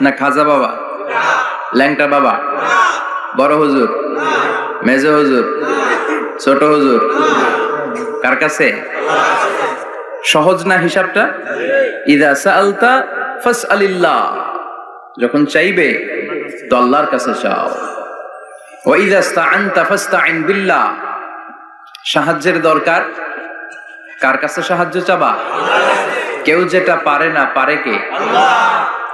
না খাজা বাবা? ল্যাংটা বাবা? বড় হুজুর? মেজ হুজুর? ছোট হুজুর? কার কাছে? সহজ না হিসাবটা? ইদা সালতা ফাস আলিল্লাহ যখন চাইবে তো আল্লাহর কাছে চাও। ওয়াইদা স্তাআনতা ফাস্তাইন বিল্লাহ। সাহায্যের দরকার? কার কাছে সাহায্য চাবা? কেউ যেটা পারে না, পারে কে?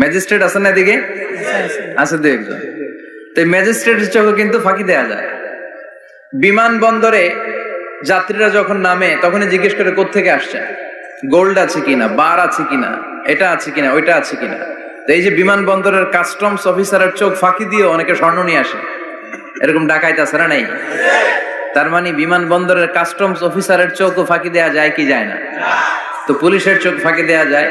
ম্যাজিস্ট্রেট আছে না এদিকে? আছে দু একজন। তো ম্যাজিস্ট্রেটের চোখও কিন্তু ফাঁকি দেয়া যায়। বিমানবন্দরে যাত্রীরা যখন নামে, তখনই জিজ্ঞেস করে কোত্থেকে আসছে গোল্ড আছে কিনা? বার আছে কিনা? এটা আছে কিনা? ওইটা আছে কিনা? তো এই যে বিমানবন্দরের কাস্টমস অফিসারের চোখ ফাঁকি দিয়ে অনেকে স্বর্ণ নিয়ে আসে। এরকম ডাকাইতে আছে না নাই? তার মানে বিমানবন্দরের কাস্টমস অফিসারের চোখও ফাঁকি দেয়া যায় কি যায় না? তো পুলিশের চোখ ফাঁকি দেয়া যায়।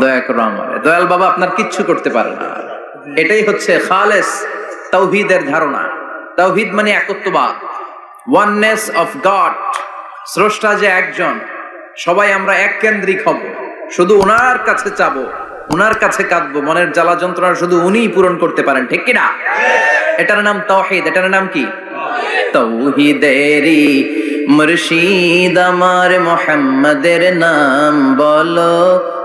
দয়া করো আমারে। দয়াল বাবা আপনার কিচ্ছু করতে পারে না। এটাই হচ্ছে খালেস তৌহিদের ধারণা। তৌহিদ মানে একত্ববাদ। Oneness of God. স্রষ্টা যে একজন, সবাই আমরা এক কেন্দ্রিক হব। শুধু ওনার কাছে চাবো ওনার কাছে কাঁদবো। মনের জ্বালা যন্ত্রণা শুধু উনিই পূরণ করতে পারেন, ঠিক কিনা? এটার নাম তৌহিদ এটার নাম কি? তৌহিদেরি মুর্শিদ আমার মোহাম্মদের নাম বলো।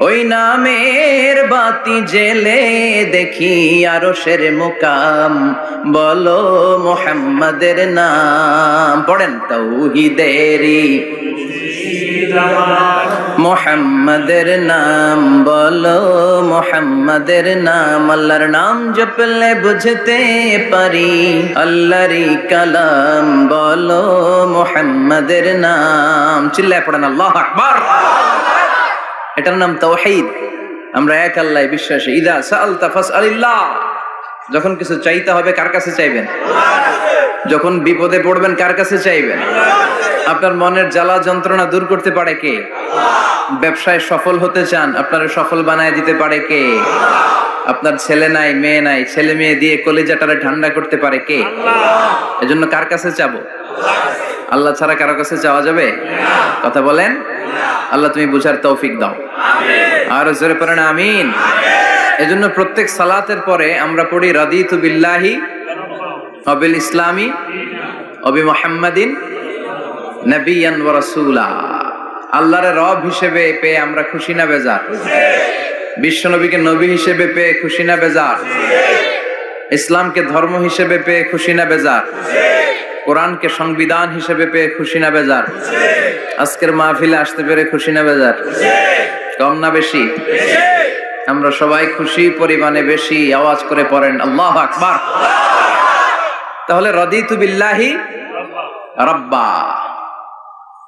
ওই নামের বাতি জেলে দেখি আরও সের মুকাম। বলো মোহাম্মদের নাম, পড়েন তৌহিদেরি মোহাম্মদের নাম, বলো মোহাম্মদের নাম। আল্লাহর নাম জপলে বুঝতে পারি আল্লাহরি কালাম। বলো মোহাম্মদের নাম। চিল্লায় পড়েন, আল্লাহ আকবার। এটার নাম তৌহিদ আমরা এক আল্লাহ বিশ্বাসী। ইদা সাল তাফাস আলিল্লাহ যখন কিছু চাইতে হবে, কার কাছে চাইবেন? যখন বিপদে পড়বেন, কার কাছে চাইবেন? আপনার মনের জ্বালা যন্ত্রণা দূর করতে পারে কে? ব্যবসায় সফল হতে চান, আপনার সফল বানায় দিতে পারে কে? আপনার ছেলে নাই, মেয়ে নাই, ছেলে মেয়ে দিয়ে কলেজাটারে ঠান্ডা করতে পারে কে? এজন্য কার কাছে চাবো? আল্লাহ ছাড়া কারও কাছে যাওয়া যাবে? কথা বলেন? আল্লাহ তুমি বুঝার তৌফিক দাও। আর জোরে পড়েন আমিন। এজন্য প্রত্যেক সালাতের পরে আমরা পড়ি, রাদিতু বিল্লাহি অবিল ইসলামী অবি মোহাম্মদিন নবিয়ান ওয়া রাসূলা। আল্লাহর রব হিসেবে পেয়ে আমরা খুশি না বেজার? বিশ্ব নবীকে নবী হিসেবে পেয়ে খুশি না বেজার? ইসলামকে ধর্ম হিসেবে পেয়ে খুশি না বেজার? কোরআনকে সংবিধান হিসেবে পেয়ে খুশি না বেজার? আজকের মাহফিলে আসতে পেরে খুশি না বেজার? কম না বেশি? আমরা সবাই খুশি পরিমাণে বেশি আওয়াজ করে পড়েন, আল্লাহ আকবার। তাহলে রদিতু বিল্লাহি রাব্বা।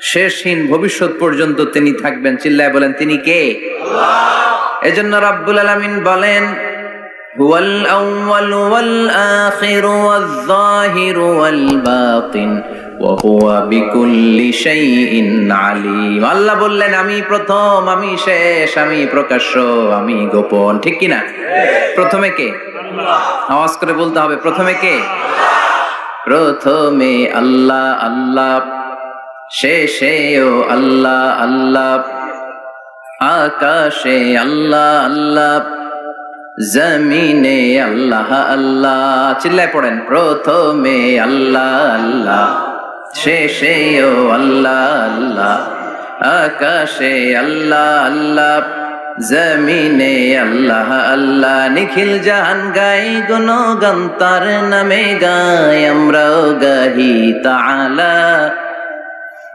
শেষহীন ভবিষ্যৎ পর্যন্ত তিনি থাকবেন। চিল্লায় বলেন তিনি কে? এজন্য রাব্বুল আলামিন বলেন হুয়াল আউয়াল ওয়াল আখির ওয়াল যাহির ওয়াল বাতিন ওয়া হুয়া বিকুল্লি শাইইন আলিম। আল্লাহ বললেন আমি প্রথম আমি শেষ আমি প্রকাশ্য আমি গোপন। ঠিক কি না প্রথমে কে? আওয়াজ করে বলতে হবে প্রথমে কে? প্রথমে আল্লাহ আল্লাহ। শেষেও আল্লাহ আল্লাহ। আকাশে আল্লাহ আল্লাহ। জমিনে আল্লাহ আল্লাহ। চিল্লায় পড়েন, প্রথমে আল্লাহ আল্লাহ। শেষে ও আল্লাহ আল্লাহ। আকাশে আল্লাহ আল্লাহ। জমিনে আল্লাহ আল্লাহ। নিখিল জাহান গাই গুণ গন্তার নামে গাই। আমরাও গাহি তালা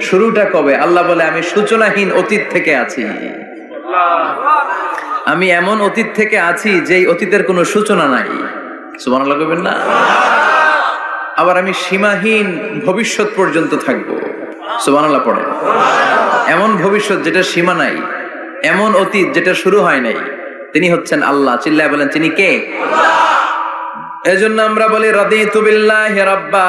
শুরুটা কবে? আল্লাহ বলে, আমি সূচনাহীন অতীত থেকে আছি। আমি এমন অতীত থেকে আছি যেই অতীতের কোনো সূচনা নাই। সুবহানাল্লাহ কইবেন না? আবার আমি সীমাহীন ভবিষ্যৎ পর্যন্ত থাকব। সুবহানাল্লাহ পড়ে এমন ভবিষ্যৎ যেটা সীমা নাই, এমন অতীত যেটা শুরু হয় নাই। তিনি হচ্ছেন আল্লাহ। চিল্লায় বলেন, তিনি কে? এজন্য আমরা বলি, রাদিতু বিল্লাহি রাব্বা।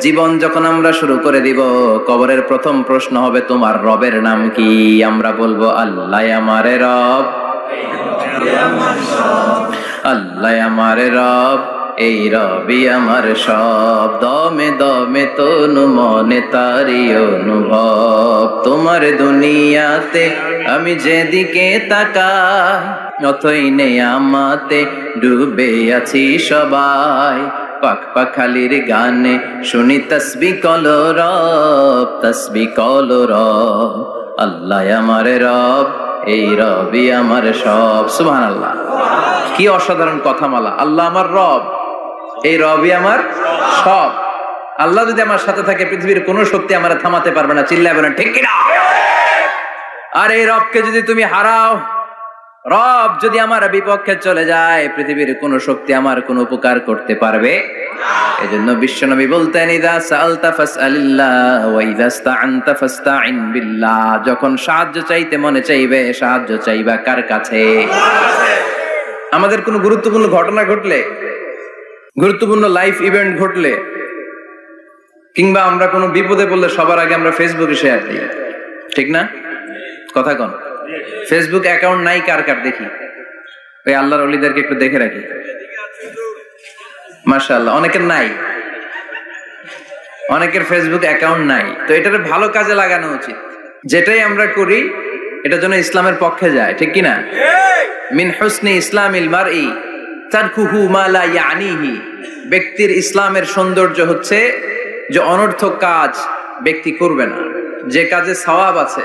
জীবন যখন আমরা শুরু করে দিব, কবরের প্রথম প্রশ্ন হবে, তোমার রবের নাম কি? আমরা বলব, আল্লাহ আমারে রব। আল্লাহ আমারে রব, এই রবি আমার সব। দমে দমে তনু মনে তারি অনুভব। তোমার দুনিয়াতে আমি যেদিকে তাকাই, অথই নেই আমাতে ডুবে আছি সবাই। পাক পাখালির গানে শুনি তসবি কল রব, তসবি কল রব। আল্লাহ আমার রব, এই রবি আমার সব। সুবহান আল্লাহ কি অসাধারণ কথামালা। আল্লাহ আমার রব, এই রবি আমার সব। আল্লাহ যদি আমার সাথে থাকে, পৃথিবীর কোনো শক্তি আমার থামাতে পারবে না। চিল্লায় বলেন, ঠিক কিনা? আর এই রবকে যদি তুমি হারাও রব যদি আমার বিপক্ষে চলে যায়, পৃথিবীর কোন শক্তি আমার কোন উপকার করতে পারবে? এজন্য বিশ্বনবী বলতেন, ইদা সালতা ফাসআলিল্লাহ ওয়া ইদা ইসতাআনতা ফাসতাইন বিল্লাহ। যখন সাহায্য চাইতে মনে চাইবে, সাহায্য চাইবা কার কাছে? আমাদের কোনো গুরুত্বপূর্ণ ঘটনা ঘটলে, গুরুত্বপূর্ণ লাইফ ইভেন্ট ঘটলে, কিংবা আমরা কোনো বিপদে পড়লে সবার আগে আমরা ফেসবুকে শেয়ার দিই। ঠিক না? কথা কন। ফেসবুক অ্যাকাউন্ট নাই, কার কার দেখি? ওই আল্লাহর অলিদেরকে একটু দেখে রাখি। মাশাআল্লাহ, অনেকের নাই। অনেকের ফেসবুক অ্যাকাউন্ট নাই। তো এটার ভালো কাজে লাগানো উচিত। যেটাই আমরা করি, এটা যেন ইসলামের পক্ষে যায়, ঠিক কি না মিন হুসনি ইসলামিল মারই তারকুহু মা লা ইয়ানিহি। ব্যক্তির ইসলামের সৌন্দর্য হচ্ছে যে অনর্থক কাজ ব্যক্তি করবে না। যে কাজে সওয়াব আছে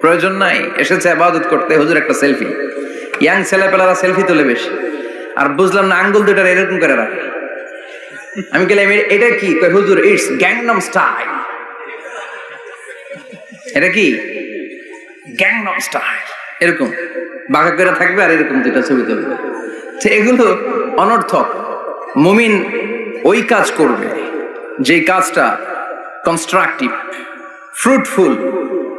প্রয়োজন নাই, এসেছে আবাদত করতে, হুজুর একটা সেলফি ইয়াং ছেলেপেলারা সেলফি তুলে বেশি। আর বুঝলাম না, আঙ্গুল দুটার এরকম করে রাখে। আমি গেলাম এটা কি? হুজুর ইটস গ্যাংনম স্টাইল এটা কি? গ্যাংনম স্টাইল এরকম। বাঁকা করে থাকবে আর এরকম দুটা ছবি তুলবে। তো এগুলো অনর্থক। মুমিন ওই কাজ করবে যে কাজটা constructive fruitful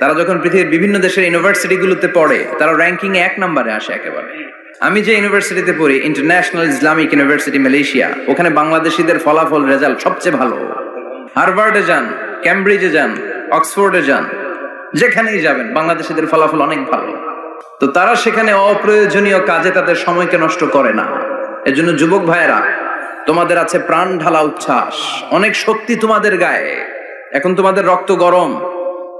তারা যখন পৃথিবীর বিভিন্ন দেশের ইউনিভার্সিটি গুলোতে পড়ে, তারা র্যাঙ্কিং এক নম্বরে আসে একেবারে। আমি যে ইউনিভার্সিটিতে পড়ি ইন্টারন্যাশনাল ইসলামিক ইউনিভার্সিটি মালয়েশিয়া ওখানে বাংলাদেশিদের ফলাফল রেজাল্ট সবচেয়ে ভালো। হার্ভার্ডে যান ক্যামব্রিজে যান অক্সফোর্ডে যান, যেখানেই যাবেন, বাংলাদেশিদের ফলাফল অনেক ভালো। তো তারা সেখানে অপ্রয়োজনীয় কাজে তাদের সময়কে নষ্ট করে না। এজন্য যুবক ভাইয়েরা, তোমাদের আছে প্রাণ ঢালা উচ্ছ্বাস, অনেক শক্তি তোমাদের গায়ে। এখন তোমাদের রক্ত গরম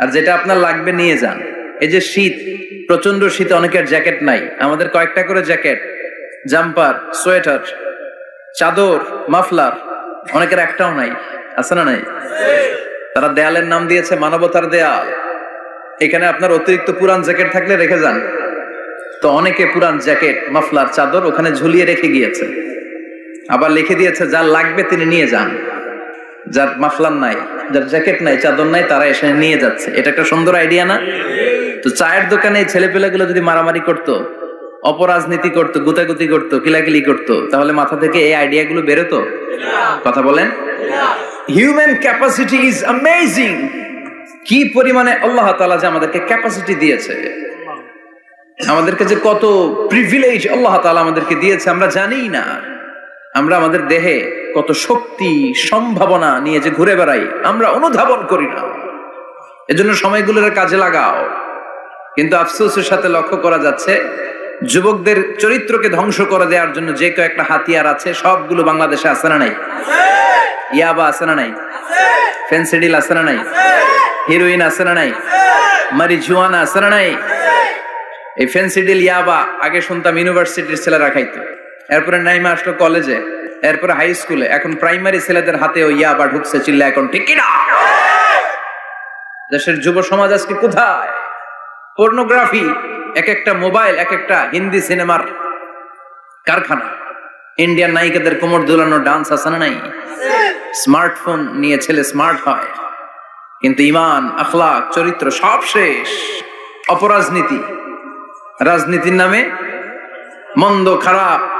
আর যেটা আপনার লাগবে নিয়ে যান। এই যে শীত প্রচণ্ড শীতে, অনেকের জ্যাকেট নাই। আমাদের কয়েকটা করে জ্যাকেট, জাম্পার, সোয়েটার, চাদর, মাফলার, অনেকের একটাও নাই। আছে না নাই? তারা দেয়ালের নাম দিয়েছে মানবতার দেয়াল। এখানে আপনার অতিরিক্ত পুরান জ্যাকেট থাকলে রেখে যান। তো অনেকে পুরান জ্যাকেট, মাফলার, চাদর ওখানে ঝুলিয়ে রেখে গিয়েছে। আবার লিখে দিয়েছে যার লাগবে তিনি নিয়ে যান। যার মাফলার নাই, যার জ্যাকেট নাই, চাদর নাই, তারা এসে নিয়ে যাচ্ছে। এটা একটা সুন্দর আইডিয়া না? তো চায়ের দোকানে এই ছেলেপেলেগুলো যদি মারামারি করতো, অপরাজনীতি করতো, গুতাগুতি করতো, কিলাকিলি করতো, তাহলে মাথা থেকে এই আইডিয়া গুলো বেরোতো? কথা বলেন। হিউম্যান ক্যাপাসিটি ইজ অ্যামেজিং কি পরিমাণে আল্লাহ তাআলা যে আমাদেরকে ক্যাপাসিটি দিয়েছে। আমাদেরকে যে কত প্রিভিলেজ আল্লাহ তাআলা আমাদেরকে দিয়েছে, আমরা জানিই না। আমরা আমাদের দেহে কত শক্তি, সম্ভাবনা নিয়ে যে ঘুরে বেড়াই, আমরা অনুধাবন করি না। এজন্য সময়গুলোর কাজে লাগাও। কিন্তু আফসোসের সাথে লক্ষ্য করা যাচ্ছে, যুবকদের চরিত্রকে ধ্বংস করে দেওয়ার জন্য যে কয়েকটা হাতিয়ার আছে, সবগুলো বাংলাদেশে আছে না নাই? ইয়াবা আছে না নাই? ফেন্সিডিল আছে না নাই? হিরোইন আছে না নাই? মারিজুয়ানা আছে না নাই? এই ফেন্সিডিল ইয়াবা আগে শুনতাম ইউনিভার্সিটির ছেলেরা খাইতো। এরপরে নাইমা আসলো কলেজে। এরপরে হাই স্কুলে এখন প্রাইমারি ছেলেদের হাতে ওই ইয়াবা ঢুকছে চিল্লা এখন, ঠিক কিনা? দেশের যুব সমাজ আজকে কোথায়? পর্নোগ্রাফি এক একটা মোবাইল এক একটা হিন্দি সিনেমার কারখানা। ইন্ডিয়ান নায়িকাদের কোমর দুলানো ডান্স আছে না নাই? স্মার্টফোন নিয়ে ছেলে স্মার্ট হয়। কিন্তু ইমান, আখলাক, চরিত্র সব শেষ। অপরাজনীতি। রাজনীতির নামে মন্দ, খারাপ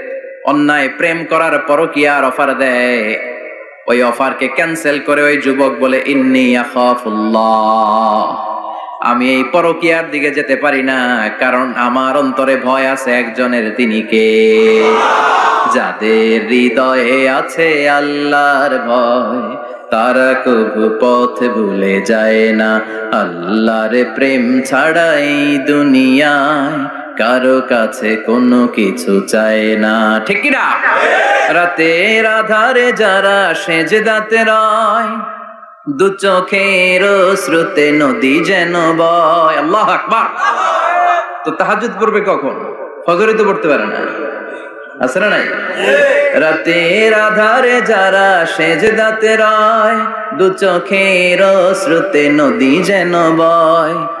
অন্যায় প্রেম করার পরও কি আর অফার দেয়। ওই অফারকে ক্যান্সেল করে ওই যুবক বলে, ইন্নি আমি এই পরকিয়ার দিকে যেতে পারি না, কারণ আমার অন্তরে ভয় আছে একজনের তিনি কে? যাদের হৃদয়ে আছে আল্লাহর ভয়, তারা কবু পথ ভুলে যায় না। আল্লাহর প্রেম ছাড়াই দুনিয়ায় কারও কাছে কোনো কিছু চায় না। ঠিক না? রাতের আধারে যারা সেজে দাঁতে রয়, দু চোখের শ্রুতে নদী যেন বয়। আল্লাহ আকবার। তো তাহাজুদ পড়বে কখন? ফজরে তো পড়তে পারে না। আছে না নাই? রাতের আধারে যারা সেজে রয়, দু চোখের শ্রুতে নদী যেন বয়।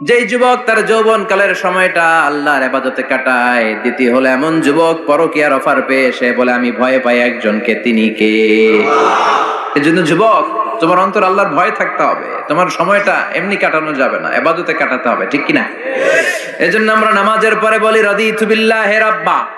যেই যুবক তার যৌবন কালের সময়টা আল্লাহর আবাদতে কাটায়, দ্বিতীয় হলো এমন যুবক পরকিয়ার অফার পেয়ে সে বলে, আমি ভয় পাই একজনকে, তিনি কে? এই জন্য যুবক, তোমার অন্তর আল্লাহর ভয় থাকতে হবে। তোমার সময়টা এমনি কাটানো যাবে না, এবাদতে কাটাতে হবে, ঠিক কিনা? এজন্য আমরা নামাজের পরে বলি রাদি তুবিল্লাহ হে রাব্বা।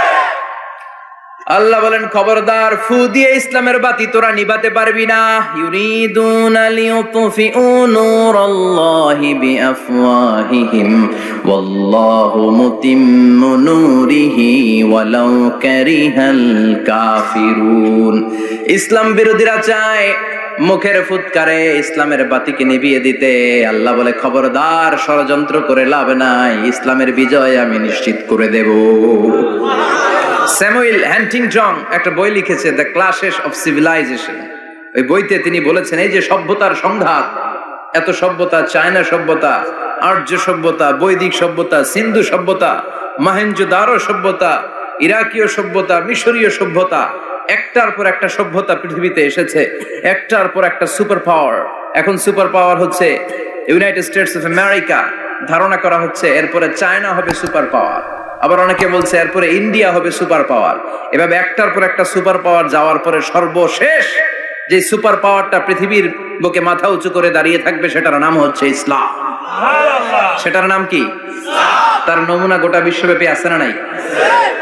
আল্লাহ বলেন, খবরদার, ফু দিয়ে ইসলামের বাতি তোরা নিবাতে পারবি না। ইউরিদুন লিউতফিউ নূরাল্লাহি বিআফওয়াহিহিম, ওয়াল্লাহু মুতিম্মু নূরিহি ওয়ালাউ কারিহাল কাফিরুন। ইসলাম বিরোধীরা চায় মুখের ফুৎকারে ইসলামের বাতিকে নিভিয়ে দিতে আল্লাহ বলে, খবরদার, ষড়যন্ত্র করে লাভ নাই, ইসলামের বিজয় আমি নিশ্চিত করে দেব। স্যামুয়েল হ্যান্টিংটন একটা বই লিখেছে, দ্য ক্লাসেস অফ সিভিলাইজেশন। ওই বইতে তিনি বলেছেন, এই যে সভ্যতার সংঘাত, এত সভ্যতা, চায়না সভ্যতা, আর্য সভ্যতা, বৈদিক সভ্যতা, সিন্ধু সভ্যতা, মাহেঞ্জোদারো সভ্যতা, ইরাকীয় সভ্যতা, মিশরীয় সভ্যতা একটার পর একটা সভ্যতা পৃথিবীতে এসেছে একটার পর একটা সুপার পাওয়ার। এখন সুপার পাওয়ার হচ্ছে ইউনাইটেড স্টেটস অফ আমেরিকা। ধারণা করা হচ্ছে এরপরে চায়না হবে সুপার পাওয়ার। আবার অনেকে বলছে এরপরে ইন্ডিয়া হবে সুপার পাওয়ার। এভাবে একটার পর একটা সুপার পাওয়ার যাওয়ার পরে সর্বশেষ যে সুপার পাওয়ারটা পৃথিবীর বুকে মাথা উঁচু করে দাঁড়িয়ে থাকবে সেটার নাম হচ্ছে ইসলাম। সেটার নাম কি? তার নমুনা গোটা বিশ্বব্যাপী আছে না নাই?